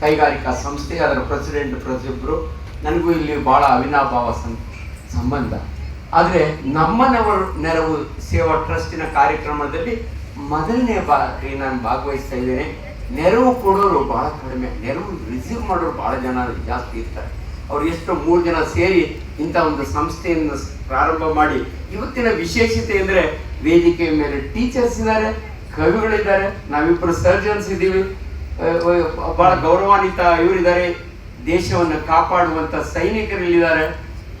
ಕೈಗಾರಿಕಾ ಸಂಸ್ಥೆ ಅದರ ಪ್ರೆಸಿಡೆಂಟ್ ಪ್ರತಿಯೊಬ್ಬರು ನನಗೂ ಇಲ್ಲಿ ಭಾಳ ಅವಿನಾಭಾವ ಸಂಬಂಧ. ಆದರೆ ನಮ್ಮ ನೆರವು ಸೇವಾ ಟ್ರಸ್ಟಿನ ಕಾರ್ಯಕ್ರಮದಲ್ಲಿ ಮೊದಲನೇ ಬಾರಿ ನಾನು ಭಾಗವಹಿಸ್ತಾ ಇದ್ದೇನೆ. ನೆರವು ಕೊಡೋರು ಭಾಳ ಕಡಿಮೆ. ನೆರವು ರಿಸೀವ್ ಮಾಡೋರು ಭಾಳ ಜನ ಜಾಸ್ತಿ ಇರ್ತಾರೆ. ಅವ್ರು ಎಷ್ಟು ಮೂರು ಜನ ಸೇರಿ ಇಂಥ ಒಂದು ಸಂಸ್ಥೆಯನ್ನು ಪ್ರಾರಂಭ ಮಾಡಿ ಇವತ್ತಿನ ವಿಶೇಷತೆ ಅಂದರೆ ವೇದಿಕೆಯ ಮೇಲೆ ಟೀಚರ್ಸ್ ಇದ್ದಾರೆ, ಕವಿಗಳಿದ್ದಾರೆ ನಾವಿಬ್ಬರು ಸರ್ಜನ್ಸ್ ಇದ್ದೀವಿ. ಬಹಳ ಗೌರವಾನ್ವಿತ ಇವರಿದ್ದಾರೆ. ದೇಶವನ್ನು ಕಾಪಾಡುವಂತ ಸೈನಿಕರಲ್ಲಿದ್ದಾರೆ.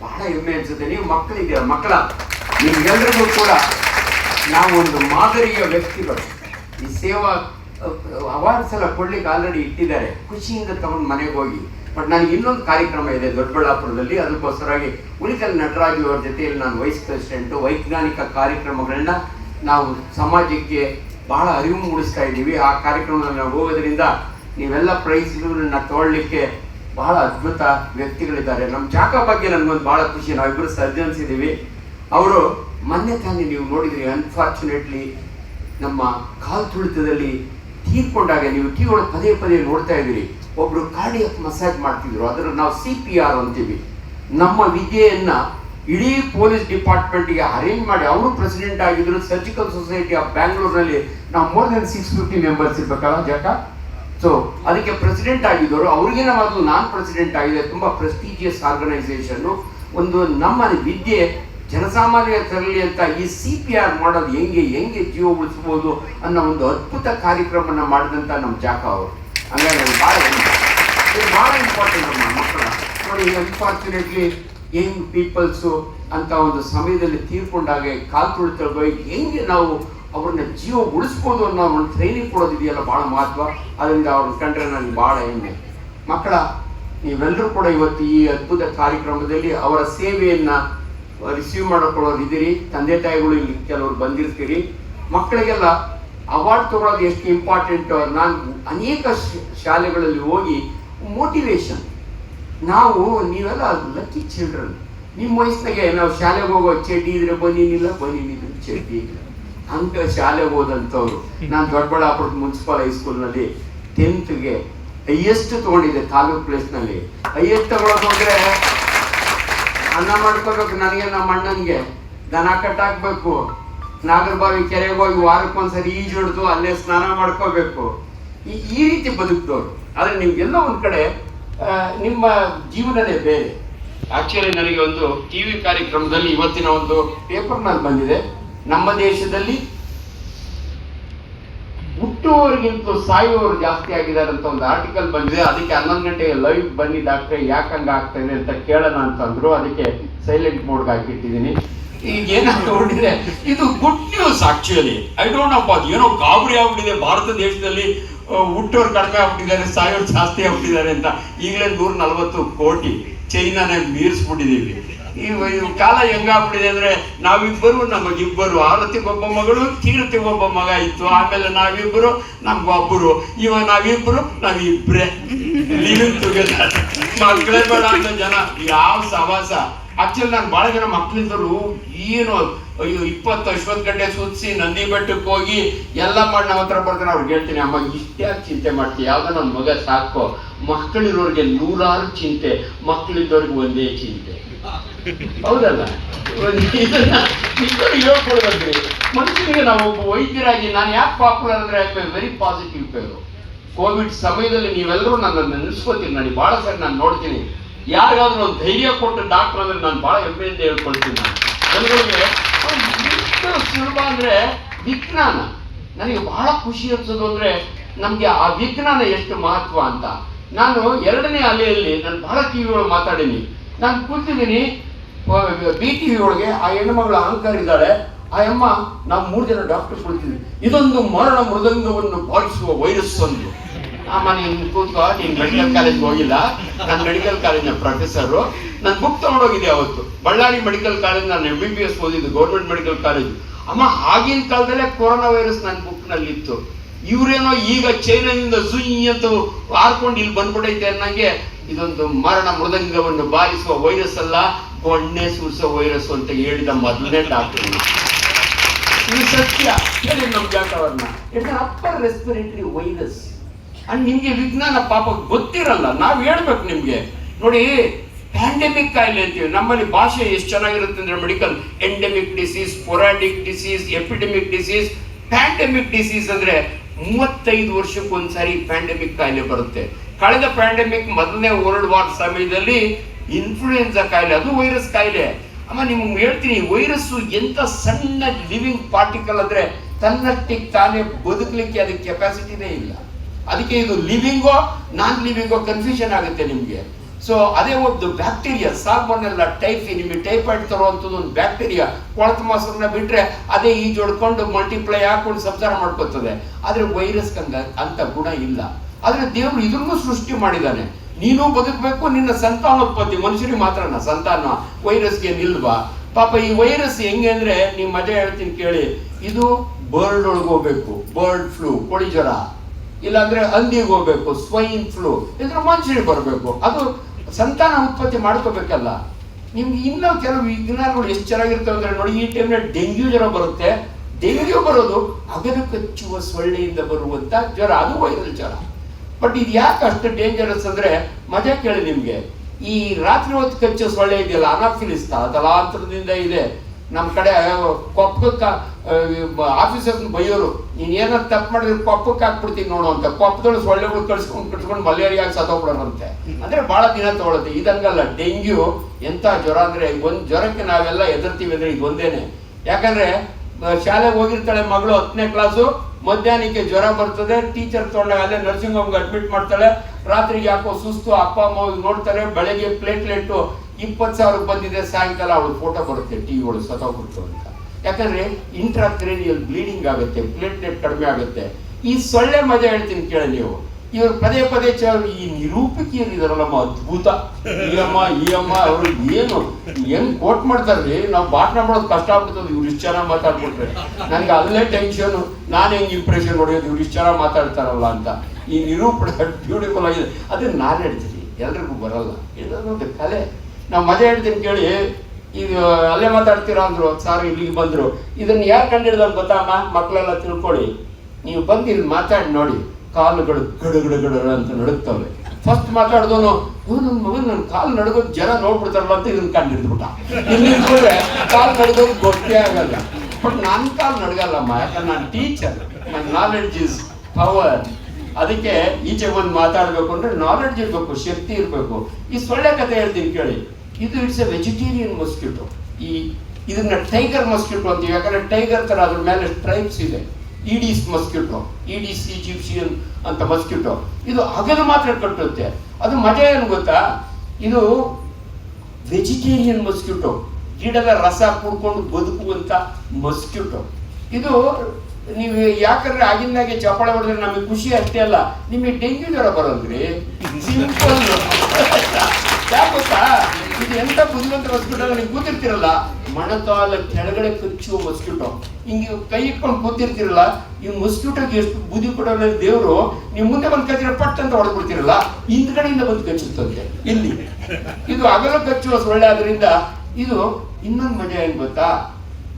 ಬಹಳ ಹೆಮ್ಮೆ ಅನ್ಸುತ್ತೆ. ನೀವು ಮಕ್ಕಳಿದ್ದೀರ, ಮಕ್ಕಳ? ನಿಮ್ಗೆಲ್ರಿಗೂ ಕೂಡ ನಾವು ಒಂದು ಮಾದರಿಯ ವ್ಯಕ್ತಿಗಳು. ಈ ಸೇವಾ ಅವಾರ್ಡ್ಸ್ ಎಲ್ಲ ಕೊಡ್ಲಿಕ್ಕೆ ಆಲ್ರೆಡಿ ಇಟ್ಟಿದ್ದಾರೆ. ಖುಷಿಯಿಂದ ತಗೊಂಡು ಮನೆಗೆ ಹೋಗಿ. ಬಟ್ ನನಗೆ ಇನ್ನೊಂದು ಕಾರ್ಯಕ್ರಮ ಇದೆ ದೊಡ್ಡಬಳ್ಳಾಪುರದಲ್ಲಿ. ಅದಕ್ಕೋಸ್ಕರವಾಗಿ ಉಳಿಕಲ್ ನಟರಾಜು ಅವರ ಜೊತೆಯಲ್ಲಿ ನಾನು ವೈಸ್ ಪ್ರೆಸಿಡೆಂಟು ವೈಜ್ಞಾನಿಕ ಕಾರ್ಯಕ್ರಮಗಳನ್ನ ನಾವು ಸಮಾಜಕ್ಕೆ ಬಹಳ ಅರಿವು ಮೂಡಿಸ್ತಾ ಇದ್ದೀವಿ. ಆ ಕಾರ್ಯಕ್ರಮದಲ್ಲಿ ನಾವು ಹೋಗೋದ್ರಿಂದ ನೀವೆಲ್ಲ ಪ್ರೈಸ್ಗಳನ್ನ ತಗೊಳ್ಳಿಕ್ಕೆ ಬಹಳ ಅದ್ಭುತ ವ್ಯಕ್ತಿಗಳಿದ್ದಾರೆ. ನಮ್ಮ ಜಾಕ ಬಗ್ಗೆ ನನಗೊಂದು ಬಹಳ ಖುಷಿ. ನಾವಿಬ್ಬರು ಸರ್ಜನ್ಸ್ ಇದ್ದೀವಿ ಅವರು ಮೊನ್ನೆ ತಾನೇ ನೀವು ನೋಡಿದ್ರಿ ಅನ್ಫಾರ್ಚುನೇಟ್ಲಿ ನಮ್ಮ ಕಾಲು ತುಳಿತದಲ್ಲಿ ತೀರ್ಕೊಂಡಾಗ ನೀವು ಒಳಗೆ ಪದೇ ಪದೇ ನೋಡ್ತಾ ಇದ್ದೀರಿ. ಒಬ್ರು ಕಾರ್ಡಿಯಕ್ ಮಸಾಜ್ ಮಾಡ್ತಿದ್ರು. ಅದನ್ನು ನಾವು ಸಿ ಪಿ ಆರ್ ಅಂತೀವಿ. ನಮ್ಮ ವಿದ್ಯೆಯನ್ನ ಇಡೀ ಪೊಲೀಸ್ ಡಿಪಾರ್ಟ್ಮೆಂಟ್ಗೆ ಅರೇಂಜ್ ಮಾಡಿ ಅವರು ಪ್ರೆಸಿಡೆಂಟ್ ಆಗಿದ್ರು ಸರ್ಜಿಕಲ್ ಸೊಸೈಟಿ ಆಫ್ ಬ್ಯಾಂಗ್ಳೂರ್ನಲ್ಲಿ ನಾವು more than six fifty members ಇರ್ಬೇಕಲ್ಲ ಜಾಕ? ಸೊ ಅದಕ್ಕೆ ಪ್ರೆಸಿಡೆಂಟ್ ಆಗಿದ್ದವರು, ಅವ್ರಿಗಿನ ಮೊದಲು ನಾನು ಪ್ರೆಸಿಡೆಂಟ್ ಆಗಿದೆ, ತುಂಬಾ ಪ್ರೆಸ್ಟೀಜಿಯಸ್ ಆರ್ಗನೈಸೇಷನ್ ಒಂದು ನಮ್ಮ ವಿದ್ಯೆ ಜನಸಾಮಾನ್ಯ ತರಲಿ ಅಂತ ಈ ಸಿ ಪಿ ಆರ್ ಮಾಡೋದು ಹೆಂಗೆ ಹೆಂಗೆ ಜೀವ ಉಳಿಸ್ಬೋದು ಅನ್ನೋ ಒಂದು ಅದ್ಭುತ ಕಾರ್ಯಕ್ರಮನ ಮಾಡಿದಂತ ನಮ್ಮ ಜಾಕ ಅವರು. ಹಂಗಾಗಿ ಭಾಳ ಭಾಳ ಇಂಪಾರ್ಟೆಂಟ್ ನಮ್ಮ ಮಕ್ಕಳ. ನೋಡಿ ಅನ್ಫಾರ್ಚುನೇಟ್ಲಿ ಯಂಗ್ ಪೀಪಲ್ಸು ಅಂತ ಒಂದು ಸಮಯದಲ್ಲಿ ತೀರ್ಕೊಂಡಾಗ ಕಾಲ್ ತುಳಿತಗಳು ಹೆಂಗೆ ನಾವು ಅವ್ರನ್ನ ಜೀವ ಉಳಿಸ್ಬೋದು ಅನ್ನೋ ಒಂದು ಟ್ರೈನಿಂಗ್ ಕೊಡೋದಿದೆಯಲ್ಲ ಭಾಳ ಮಹತ್ವ. ಅದರಿಂದ ಅವ್ರನ್ನ ಕಂಡ್ರೆ ನನಗೆ ಭಾಳ ಹೆಮ್ಮೆ. ಮಕ್ಕಳ, ನೀವೆಲ್ಲರೂ ಕೂಡ ಇವತ್ತು ಈ ಅದ್ಭುತ ಕಾರ್ಯಕ್ರಮದಲ್ಲಿ ಅವರ ಸೇವೆಯನ್ನು ರಿಸೀವ್ ಮಾಡಿಕೊಳ್ಳೋರು ಇದ್ದೀರಿ ತಂದೆ ತಾಯಿಗಳು ಇಲ್ಲಿ ಕೆಲವರು ಬಂದಿರ್ತೀರಿ. ಮಕ್ಕಳಿಗೆಲ್ಲ ಅವಾರ್ಡ್ ತಗೊಳ್ಳೋದು ಎಷ್ಟು ಇಂಪಾರ್ಟೆಂಟ್ ನಾನು ಅನೇಕ ಶಾಲೆಗಳಲ್ಲಿ ಹೋಗಿ ಮೋಟಿವೇಶನ್ ನಾವು ನೀವೆಲ್ಲ ಲಕ್ಕಿ ಚಿಲ್ಡ್ರನ್ ನಿಮ್ಮ ವಯಸ್ಸಿನಾಗೆ ನಾವು ಶಾಲೆಗೆ ಹೋಗೋ ಚಡ್ಡಿ ಇದ್ರೆ ಬನ್ನಿನಿಲ್ಲ ಬನ್ನಿನಿದ್ರೆ ಚಡ್ಡಿ ಇಲ್ಲ. ಅಂತ ಶಾಲೆಗೆ ಹೋದಂಥವ್ರು. ನಾನು ದೊಡ್ಡಬಳ್ಳಾಪುರ ಮುನ್ಸಿಪಲ್ ಹೈಸ್ಕೂಲ್ನಲ್ಲಿ ಟೆಂತ್ಗೆ ಹೈಯೆಸ್ಟ್ ತಗೊಂಡಿದ್ದೆ ತಾಲೂಕು ಪ್ಲೇಸ್ನಲ್ಲಿ ಹೈಯೆಸ್ಟ್ ತಗೊಳ್ಳೋದು ಹೋದ್ರೆ ಅನ್ನ ಮಾಡ್ಕೋಬೇಕು, ನನಗೆ ನಮ್ಮ ಅಣ್ಣನಿಗೆ. ದನ ಕಟ್ಟಾಕ್ಬೇಕು. ನಾಗರಬಾವಿ ಕೆರೆಗೆ ಹೋಗಿ ವಾರಕ್ಕೊಂದ್ಸರಿ ಈಜು ಅಲ್ಲೇ ಸ್ನಾನ ಮಾಡ್ಕೋಬೇಕು. ಈ ರೀತಿ ಬದುಕಿದವರು. ಆದರೆ ನಿಮ್ಗೆಲ್ಲ ಒಂದು ಕಡೆ ನಿಮ್ಮ ಜೀವನವೇ ಬೇರೆ. ಆಕ್ಚುಲಿ ನನಗೆ ಒಂದು ಟಿವಿ ಕಾರ್ಯಕ್ರಮದಲ್ಲಿ ಇವತ್ತಿನ ಒಂದು ಪೇಪರ್ನಲ್ಲಿ ಬಂದಿದೆ. ನಮ್ಮ ದೇಶದಲ್ಲಿ ಹುಟ್ಟುವವರಿಗಿಂತ ಸಾಯುವವರು ಜಾಸ್ತಿ ಆಗಿದ್ದಾರೆ ಅಂತ ಒಂದು ಆರ್ಟಿಕಲ್ ಬಂದಿದೆ. ಅದಕ್ಕೆ ಹನ್ನೊಂದು ಗಂಟೆಗೆ ಲೈವ್ ಬನ್ನಿ ಡಾಕ್ಟ್ರೆ ಯಾಕೆ ಹಂಗ ಆಗ್ತಾ ಇದೆ ಅಂತ ಕೇಳೋಣ ಅಂತಂದ್ರು ಅದಕ್ಕೆ ಸೈಲೆಂಟ್ ಮೋಡ್ಗೆ ಹಾಕಿಟ್ಟಿದ್ದೀನಿ. ಈಗ ಏನಾಗ್ಬಿಟ್ಟಿದೆ ಇದು good news actually I don't know ಏನೋ ಗಾಬರಿ ಆಗ್ಬಿಟ್ಟಿದೆ. ಭಾರತ ದೇಶದಲ್ಲಿ ಹುಟ್ಟೋರು ಕಡಿಮೆ ಆಗ್ಬಿಟ್ಟಿದ್ದಾರೆ, ಸಾಯೋರು ಜಾಸ್ತಿ ಆಗ್ಬಿಟ್ಟಿದ್ದಾರೆ ಅಂತ ಈಗಲೇ ನೂರ ನಲವತ್ತು ಕೋಟಿ ಚೈನಾನೇ ಮೀರಿಸ್ಬಿಟ್ಟಿದೀವಿ ಈ ಕಾಲ ಹೆಂಗಾಗ್ಬಿಟ್ಟಿದೆ ಅಂದ್ರೆ ನಾವಿಬ್ಬರು ನಮಗಿಬ್ಬರು ಆರತಿಗೊಬ್ಬ ಮಗಳು, ತೀರತಿಗೊಬ್ಬ ಮಗ ಇತ್ತು, ಆಮೇಲೆ ನಾವಿಬ್ಬರು ನಮ್ಗೊಬ್ಬರು ಇವ ನಾವಿಬ್ಬರು ನಾವಿಬ್ರೆ. ಮಕ್ಕಳೇ ಬೇಡ ಅಂತ ಜನ, ಯಾವ ಸವಾಸ. ಆಕ್ಚುಲಿ ನಾನು ಬಹಳ ಜನ ಏನು ಅಯ್ಯೋ, ಇಪ್ಪತ್ತು ಅಶ್ವತ್ ಗಂಟೆ ಸುತ್ತಿಸಿ ನಂದಿ ಬೆಟ್ಟಕ್ಕೆ ಹೋಗಿ ಎಲ್ಲ ಮಾಡಿ ನಮ್ಮ ಹತ್ರ ಬರ್ತಾರೆ. ಅವ್ರಿಗೆ ಹೇಳ್ತೀನಿ, ಅಮ್ಮ, ಇಷ್ಟ್ಯಾಕೆ ಚಿಂತೆ ಮಾಡ್ತೀವಿ ಯಾವುದೋ ನನ್ನ ಮಗ ಸಾಕೋ. ಮಕ್ಕಳಿರೋರಿಗೆ ನೂರಾರು ಚಿಂತೆ, ಮಕ್ಕಳಿದ್ದವ್ರಿಗೆ ಒಂದೇ ಚಿಂತೆ. ಹೌದಲ್ಲ? ಹೇಳ್ಕೊಡ್ಬೇಕ್ರಿ ಮನುಷ್ಯನಿಗೆ ನಾವು ಒಬ್ಬ ವೈದ್ಯರಾಗಿ ನಾನು ಯಾಕೆ ಪಾಪ್ಯುಲರ್ ಅಂದ್ರೆ ವೆರಿ ಪಾಸಿಟಿವ್ ಪೇರು. ಕೋವಿಡ್ ಸಮಯದಲ್ಲಿ ನೀವೆಲ್ಲರೂ ನನ್ನ ನೆನೆಸ್ಕೋತೀನಿ ನನಗೆ ಬಹಳ ಸರಿ ನಾನು ನೋಡ್ತೀನಿ. ಯಾರಿಗಾದ್ರೂ ಒಂದು ಧೈರ್ಯ ಕೊಟ್ಟು ಡಾಕ್ಟರ್ ಅಂದ್ರೆ ನಾನು ಬಹಳ ಹೆಮ್ಮೆಯಿಂದ ಹೇಳ್ಕೊಳ್ತೀನಿ ನಾನು. ಎಷ್ಟು ಸುಲಭ ಅಂದ್ರೆ ವಿಜ್ಞಾನ. ನನಗೆ ಬಹಳ ಖುಷಿ ಅನ್ಸೋದು ಅಂದ್ರೆ ನಮ್ಗೆ ಆ ವಿಜ್ಞಾನ ಎಷ್ಟು ಮಹತ್ವ ಅಂತ. ನಾನು ಎರಡನೇ ಅಲೆಯಲ್ಲಿ ನಾನು ಬಹಳ ಟಿವಿ ಒಳಗೆ ಮಾತಾಡೀನಿ. ನಾನು ಕೂತಿದ್ದೀನಿ ಬಿ ಟಿ ವಿ ಒಳಗೆ ಆ ಹೆಣ್ಣುಮಗಳ ಅಹಂಕಾರ ಇದ್ದಾಳೆ ಆ ಅಮ್ಮ, ನಾವು ಮೂರು ಜನ ಡಾಕ್ಟರ್ ಕುಳಿತಿದ್ವಿ ಇದೊಂದು ಮರಣ ಮೃದಂಗವನ್ನು ಬಾರಿಸುವ ವೈರಸ್ ಅಂದು ಅಮ್ಮ ನೀನು ಕೂತ್ಕೋ ನೀನು ಮೆಡಿಕಲ್ ಕಾಲೇಜ್ ಹೋಗಿಲ್ಲ. ನಾನು ಮೆಡಿಕಲ್ ಕಾಲೇಜ್ನ ಪ್ರೊಫೆಸರು ನಾನು ಬುಕ್ ತಗೊಂಡೋಗಿದ್ದೆ ಅವತ್ತು ಬಳ್ಳಾರಿ ಮೆಡಿಕಲ್ ಕಾಲೇಜ್ ನಾನು ಎಂ ಬಿ ಬಿ ಎಸ್ ಓದಿದ್ದು ಗೌರ್ಮೆಂಟ್ ಮೆಡಿಕಲ್ ಕಾಲೇಜ್ ಅಮ್ಮ, ಆಗಿನ ಕಾಲದಲ್ಲೇ ಕೊರೋನಾ ವೈರಸ್ ನನ್ನ ಇತ್ತು ಇವ್ರೇನೋ ಈಗ ಚೈನಾದಿಂದ ಸುಯಿ ಅಂತ ಹಾರ್ಕೊಂಡು ಇಲ್ಲಿ ಬಂದ್ಬಿಟ್ಟೈತೆ ಅನ್ನಂಗೆ ಇದೊಂದು ಮರಣ ಮೃದಂಗವನ್ನು ಬಾರಿಸುವ ವೈರಸ್ ಅಲ್ಲ ಗೊಣ್ಣೆ ಸೂರಿಸುವ ವೈರಸ್ ಅಂತ ಹೇಳಿದ ಮೊದಲನೇ ಡಾಕ್ಟರ್ ಇದು ಸತ್ಯ. ಹೇಳಿ ನಮ್ಮ ಜಾತವನ್ನ ಇಟ್ಸ್ ಅಪ್ಪರ್ ರೆಸ್ಪಿರೇಟರಿ ವೈರಸ್ ಅಲ್ಲಿ ನಿಮ್ಗೆ ವಿಜ್ಞಾನ ಪಾಪ ಗೊತ್ತಿರಲ್ಲ, ನಾವು ಹೇಳ್ಬೇಕು ನಿಮ್ಗೆ. ನೋಡಿ ಪ್ಯಾಂಡೆಮಿಕ್ ಕಾಯಿಲೆ ಅಂತೀವಿ, ನಮ್ಮಲ್ಲಿ ಭಾಷೆ ಎಷ್ಟು ಚೆನ್ನಾಗಿರುತ್ತೆ ಅಂದ್ರೆ medical endemic disease sporadic disease epidemic disease pandemic disease ಅಂದ್ರೆ ಮೂವತ್ತೈದು ವರ್ಷಕ್ಕೊಂದ್ಸಾರಿ ಪ್ಯಾಂಡೆಮಿಕ್ ಕಾಯಿಲೆ ಬರುತ್ತೆ. ಕಳೆದ ಪ್ಯಾಂಡೆಮಿಕ್ ಮೊದಲನೇ ವರ್ಲ್ಡ್ ವಾರ್ ಸಮಯದಲ್ಲಿ ಇನ್ಫ್ಲೂಯೆನ್ಸಾ ಕಾಯಿಲೆ, ಅದು ವೈರಸ್ ಕಾಯಿಲೆ. ಅಮ್ಮ, ನಿಮ್ಗೆ ಹೇಳ್ತೀನಿ ವೈರಸ್ ಎಂತ ಸಣ್ಣ ಲಿವಿಂಗ್ ಪಾರ್ಟಿಕಲ್ ಅಂದ್ರೆ ತನ್ನಷ್ಟಿಗೆ ತಾನೇ ಬದುಕಲಿಕ್ಕೆ ಅದಕ್ಕೆ ಕೆಪಾಸಿಟಿನೇ ಇಲ್ಲ. ಅದಕ್ಕೆ ಇದು ಲಿವಿಂಗೋ ನಾನ್ ಲಿವಿಂಗೋ ಕನ್ಫ್ಯೂಷನ್ ಆಗುತ್ತೆ ನಿಮಗೆ. ಸೊ ಅದೇ ಒಂದು ಬ್ಯಾಕ್ಟೀರಿಯಾ ಸಾಲ್ಮೊನೆಲ್ಲ ಟೈಫಿ ನಿಮಗೆ ಟೈಫಾಯ್ಡ್ ತರುವಂಥದ್ದು ಒಂದು ಬ್ಯಾಕ್ಟೀರಿಯಾ ಕೊಳತ ಮೊಸರನ್ನ ಬಿಟ್ಟರೆ ಅದೇ ಈ ಜೋಡ್ಕೊಂಡು ಮಲ್ಟಿಪ್ಲೈ ಹಾಕೊಂಡು ಸಂಸಾರ ಮಾಡ್ಕೋತದೆ ಆದ್ರೆ ವೈರಸ್ ಅಂತ ಗುಣ ಇಲ್ಲ. ಆದರೆ ದೇವರು ಇದನ್ನು ಸೃಷ್ಟಿ ಮಾಡಿದ್ದಾನೆ ನೀನು ಬದುಕಬೇಕು, ನಿನ್ನ ಸಂತಾನೋತ್ಪತ್ತಿ ಮನುಷ್ಯರಿಗೆ ಮಾತ್ರನ, ಸಂತಾನ? ವೈರಸ್ಗೆ ನಿಲ್ವಾ? ಪಾಪ ಈ ವೈರಸ್ ಹೆಂಗೆ ಅಂದರೆ ನಿಮ್ಮ ಮಜಾ ಹೇಳ್ತೀನಿ ಕೇಳಿ. ಇದು ಬರ್ಡ್ ಒಳಗೋಗ್ಬೇಕು ಬರ್ಡ್ ಫ್ಲೂ ಕೋಳಿ ಜ್ವರ. ಇಲ್ಲಾಂದ್ರೆ ಹಂದಿಗೆ ಹೋಗ್ಬೇಕು ಸ್ವೈನ್ ಫ್ಲೂ ಇದ್ರ ಮನುಷ್ಯರಿಗೆ ಬರಬೇಕು. ಅದು ಸಂತಾನ ಉತ್ಪತ್ತಿ ಮಾಡ್ಕೋಬೇಕಲ್ಲ. ನಿಮ್ಗೆ ಇನ್ನೂ ಕೆಲವು ವಿಜ್ಞಾನಗಳು ಎಷ್ಟು ಚೆನ್ನಾಗಿರ್ತವೆ ಅಂದ್ರೆ ನೋಡಿ, ಈ ಟೈಮ್ನಲ್ಲಿ ಡೆಂಗ್ಯೂ ಜ್ವರ ಬರುತ್ತೆ. ಡೆಂಗ್ಯೂ ಬರೋದು ಅಗಲ ಕಚ್ಚುವ ಸೊಳ್ಳೆಯಿಂದ ಬರುವಂತ ಜ್ವರ. ಅದು ವೈರಲ್ ಜ್ವರ. ಬಟ್ ಇದು ಯಾಕೆ ಅಷ್ಟು ಡೇಂಜರಸ್ ಅಂದ್ರೆ, ಮಜಾ ಕೇಳಿ ನಿಮ್ಗೆ. ಈ ರಾತ್ರಿ ಹೊತ್ತು ಕಚ್ಚುವ ಸೊಳ್ಳೆ ಇದೆಯಲ್ಲ ಅನಾಫಿಲಿಸ್ ತಲಾಂತರದಿಂದ ಇದೆ. ನಮ್ಮ ಕಡೆ ಕೊಪ್ಪಕ್ಕ ಆಫೀಸರ್ ಬೈಯೋರು ನೀನ್ ಏನಾದ್ರು ತಪ್ಪು ಮಾಡಿದ್ರೆ ಕೊಪ್ಪಕ್ಕೆ ಹಾಕ್ಬಿಡ್ತೀನಿ ನೋಡು ಅಂತ. ಕೊಪ್ಪದೊಳಗೆ ಸೊಳ್ಳೆಗಳು ಕಳ್ಸ್ಕೊಂಡು ಕಟ್ಕೊಂಡು ಮಲೇರಿಯಾ ಸತ್ತೋಗ್ಬಿಡೋಣಂತೆ ಅಂದ್ರೆ ಬಹಳ ದಿನ ತಗೊಳುತ್ತೆ. ಇದಂಗಲ್ಲ, ಡೆಂಗ್ಯೂ ಎಂತ ಜ್ವರ ಅಂದ್ರೆ ಒಂದು ಜ್ವರಕ್ಕೆ ನಾವೆಲ್ಲ ಎದುರ್ತೀವಿ ಅಂದ್ರೆ ಈಗ ಒಂದೇನೆ. ಯಾಕಂದ್ರೆ ಶಾಲೆಗೆ ಹೋಗಿರ್ತಾಳೆ ಮಗಳು ಹತ್ತನೇ ಕ್ಲಾಸು ಮಧ್ಯಾಹ್ನಕ್ಕೆ ಜ್ವರ ಬರ್ತದೆ ಟೀಚರ್ ತೊಗೊಂಡಾಗ ಅಲ್ಲೇ ನರ್ಸಿಂಗ್ ಹೋಮ್ಗೆ ಅಡ್ಮಿಟ್ ಮಾಡ್ತಾಳೆ. ರಾತ್ರಿಗೆ ಯಾಕೋ ಸುಸ್ತು, ಅಪ್ಪ, ಅಮ್ಮ ನೋಡ್ತಾರೆ, ಬೆಳಗ್ಗೆ ಪ್ಲೇಟ್ಲೆಟ್ ಇಪ್ಪತ್ತು ಸಾವಿರ ಬಂದಿದೆ, ಸಾಯಂಕಾಲ ಅವಳು ಫೋಟೋ ಬರುತ್ತೆ ಟಿ ಒಳಗೆ ಸತ್ತೋಗ್ಬಿಡ್ತು ಅಂತ. ಯಾಕಂದ್ರೆ ಇಂಟ್ರಾಕ್ರೇನಿಯಲ್ ಬ್ಲೀಡಿಂಗ್ ಆಗುತ್ತೆ ಪ್ಲೇಟ್ಲೆಟ್ ಕಡಿಮೆ ಆಗುತ್ತೆ. ಈ ಸೊಳ್ಳೆ ಮಜಾ ಹೇಳ್ತೀನಿ ಕೇಳಿ ನೀವು. ಇವರು ಪದೇ ಪದೇ ಚ ಈ ನಿರೂಪಕಿಯರು ಇದಾರಲ್ಲಮ್ಮ ಅದ್ಭುತ. ಈ ಅಮ್ಮ ಈ ಅಮ್ಮ, ಅವರು ಏನು? ಹೆಂಗ್ ಕೋಟ್ ಮಾಡ್ತಾರ್ರಿ? ನಾವು ಭಾಷಣ ಮಾಡೋದು ಕಷ್ಟ ಆಗ್ಬಿಡ್ತದೆ, ಇವ್ರು ಇಷ್ಟು ಚೆನ್ನಾಗಿ ಮಾತಾಡ್ಬಿಟ್ರೆ. ನನ್ಗೆ ಅಲ್ಲೇ ಟೆನ್ಷನ್ ನಾನು ಹೆಂಗ್ ಇಂಪ್ರೆಷನ್ ಹೊಡೆಯೋದು? ಇವ್ರು ಇಷ್ಟು ಚೆನ್ನಾಗಿ ಮಾತಾಡ್ತಾರಲ್ಲ ಅಂತ. ಈ ನಿರೂಪಣ ಬ್ಯೂಟಿಫುಲ್ ಆಗಿದೆ. ಅದನ್ನ ನಾನು ಹೇಳ್ತೀನಿ, ಎಲ್ರಿಗೂ ಬರಲ್ಲ. ಇದೊಂದು ಕಲೆ. ನಾವು ಮಜಾ ಹೇಳ್ತೀನಿ ಕೇಳಿ. ಈಗ ಅಲ್ಲೇ ಮಾತಾಡ್ತೀರಾ ಅಂದ್ರು, ಸಾರ್ ಇಲ್ಲಿಗೆ ಬಂದರು. ಇದನ್ನು ಯಾರು ಕಂಡಿಡ್ದಂತ ಗೊತ್ತಮ್ಮ ಮಕ್ಕಳೆಲ್ಲ ತಿಳ್ಕೊಳ್ಳಿ. ನೀವು ಬಂದು ಇಲ್ಲಿ ಮಾತಾಡಿ ನೋಡಿ. ಕಾಲುಗಳು ಗಡ ಗಡ ಗಡ ಅಂತ ನಡುಗ್ತವೆ. ಫಸ್ಟ್ ಮಾತಾಡಿದವನು ನನ್ನ ಮಗನ್ ನನ್ನ ಕಾಲು ನಡುಗೋದು ಜನ ನೋಡ್ಬಿಡ್ತಾರಲ್ಲ ಅಂತ ಇದನ್ನ ಕಂಡಿಡ್ದ್ಬಿಟ್ಟ. ಇಲ್ಲಿ ನಿಂತ್ಕೊಂಡ್ರೆ ಕಾಲು ನಡುಗೋದು ಗೊತ್ತೇ ಆಗಲ್ಲ. ಬಟ್ ನನ್ನ ಕಾಲು ನಡಗಲ್ಲಮ್ಮ, ಯಾಕಂದ್ರೆ ನಾನು ಟೀಚರ್ ನನ್ನ ನಾಲೆಡ್ಜ್ ಇಸ್ ಪವರ್ ಅದಕ್ಕೆ ಈಚೆ ಬಂದು ಮಾತಾಡ್ಬೇಕು ಅಂದ್ರೆ ನಾಲೆಡ್ಜ್ ಇರಬೇಕು, ಶಕ್ತಿ ಇರಬೇಕು. ಈ ಸೊಳ್ಳೆ ಕಥೆ ಹೇಳ್ತೀನಿ ಕೇಳಿ. ಇದು ಇಟ್ಸ್ ಎ ವೆಜಿಟೇರಿಯನ್ ಮಸ್ಕಿಟೋ ಈ ಇದನ್ನ ಟೈಗರ್ ಮಸ್ಕಿಟೋ ಅಂತೀವಿ ಯಾಕಂದ್ರೆ ಟೈಗರ್ ತರ ಅದ್ರ ಮೇಲೆ ಸ್ಟ್ರೈಪ್ಸ್ ಇದೆ. ಇಡೀಸ್ ಮಸ್ಕಿಟೋ ಈಡಿಸ್ ಈಜಿಪ್ಷಿಯನ್ ಅಂತ ಮಸ್ಕಿಟೋ ಇದು ಹಗಲು ಮಾತ್ರ ಕಟ್ಟುತ್ತೆ. ಅದು ಮಜಾ ಏನು ಗೊತ್ತಾ? ಇದು ವೆಜಿಟೇರಿಯನ್ ಮಸ್ಕಿಟೋ ಗಿಡದ ರಸ ಕುಡ್ಕೊಂಡು ಬದುಕುವಂತ ಮಸ್ಕಿಟೋ ಇದು ನೀವು ಯಾಕಂದ್ರೆ ಆಗಿಂದಾಗೆ ಚಪ್ಪಾಳೆ ಹೊಡೆದ್ರೆ ನಮಗೆ ಖುಷಿ ಅಷ್ಟೇ ಅಲ್ಲ, ನಿಮಗೆ ಡೆಂಗ್ಯೂ ಜ್ವರ ಬರೋದ್ರಿ? ಸಿಂಪಲ್ ಯಾಕೆ ಗೊತ್ತಾ? ಇದು ಎಂತ ಬುದ್ಧಿವಂತ ಮಸ್ಕಿಟೋ ನೀವು ಕೂತಿರ್ತಿರಲ್ಲ ಮಣಕಾಲ ಕೆಳಗಡೆ ಕಚ್ಚುವ ಮಸ್ಕಿಟೋ ಹಿಂಗೆ ಕೈ ಇಟ್ಕೊಂಡು ಕೂತಿರ್ತಿರಲ್ಲ ಈ ಮಸ್ಕಿಟೋಗೆ ಎಷ್ಟು ಬುದ್ಧಿ ಕೊಡೋಲ್ಲ ದೇವರು, ನೀವು ಮುಂದೆ ಬಂದು ಕಚ್ಚಿರ ಪಟ್ ಅಂತ ಹೊಡೆದ್ಬಿಡ್ತಿರಲ್ಲ ಹಿಂದ್ಗಡೆಯಿಂದ ಬಂದು ಕಚ್ಚುತ್ತಂತೆ. ಇಲ್ಲಿ. ಇದು ಅಗಲ ಕಚ್ಚುವ ಸೊಳ್ಳೆ ಆದ್ರಿಂದ ಇದು ಇನ್ನೊಂದು ಮಜಾ ಏನ್ ಗೊತ್ತಾ?